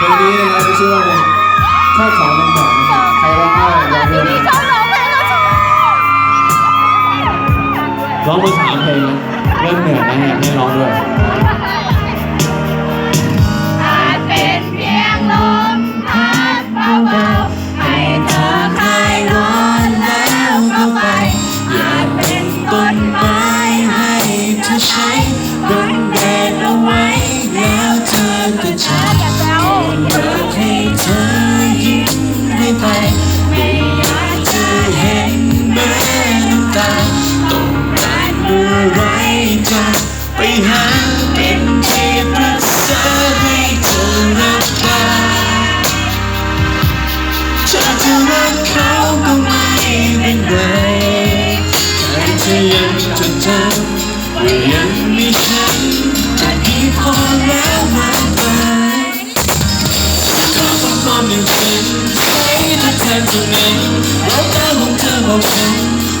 เพลงนี้นะครับชื่อว่าเพลงข้าวเป็นแบบนะครับใครร้องได้ร้องด้วยนะร้องมาสามเพลงแล้วเริ่มเหนื่อยนะอยให้ร้องด้วย กเขาก็ไม่เป็นไรแต่เธอยังจดจำว่ายังมีฉันจะดีพอแล้วมากมายก็ต้องมองอย่างฉันใช้ถ้าแทนตรงนั้นแล้วตาของเธอบอกฉัน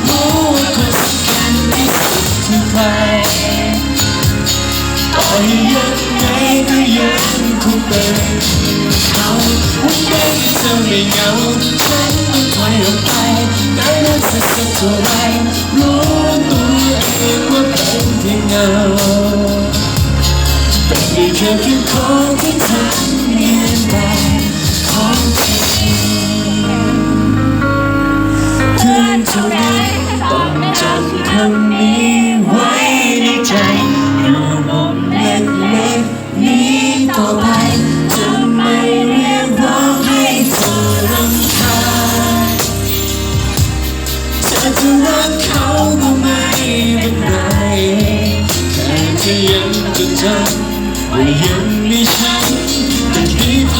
รู้ว่าคนสำคัญที่สุดคือใครต่อให้ยังไงก็ยังคงเป็นเขาวันใดที่เธอไม่เหงาฉัน อยออกไปได้นั้นสักสักเท่าไรรู้ตัวเองว่าเป็นเพียงเงาแต่ไม่เคยเป็นของที่ทำเงียบไปของจริงคืนเท่านั้ต้องจำคำนี้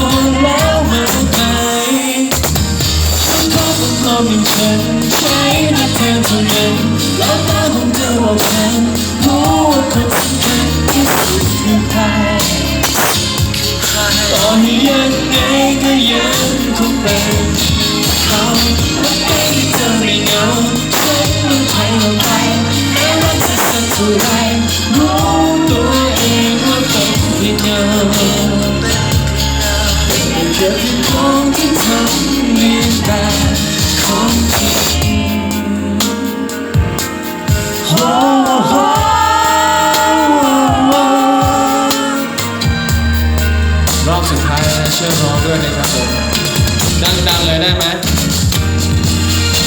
พอแล้วมากไปฉันขอเป็นความอย่างฉันใช้แต่เธอเท่านั้นแล้วตาของเธอบอกฉันรู้ว่าคนสำคัญที่สุดคือใครต่อให้ยังไงก็ยังคงเป็นเขาวันใดที่เธอไม่เหงาฉันต้องถอยออกไปแม้ว่าจะสักเท่าไรรู้ตัวเองว่าเป็นเพียงเงาเป็นแค่เพียงของที่ทำเรียนแบบของจริงโอ้โหรอบสุดท้ายนะเชื่อร้องด้วยนะครับผมดังๆเลยได้ไหม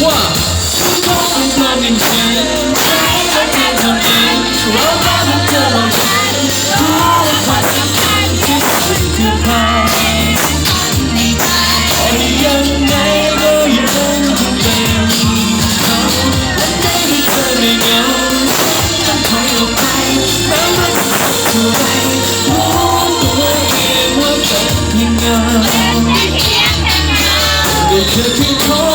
ว่าขอเป็นความอย่างฉันใช้และเธอทำเองเราบ้าของเธอบอก The church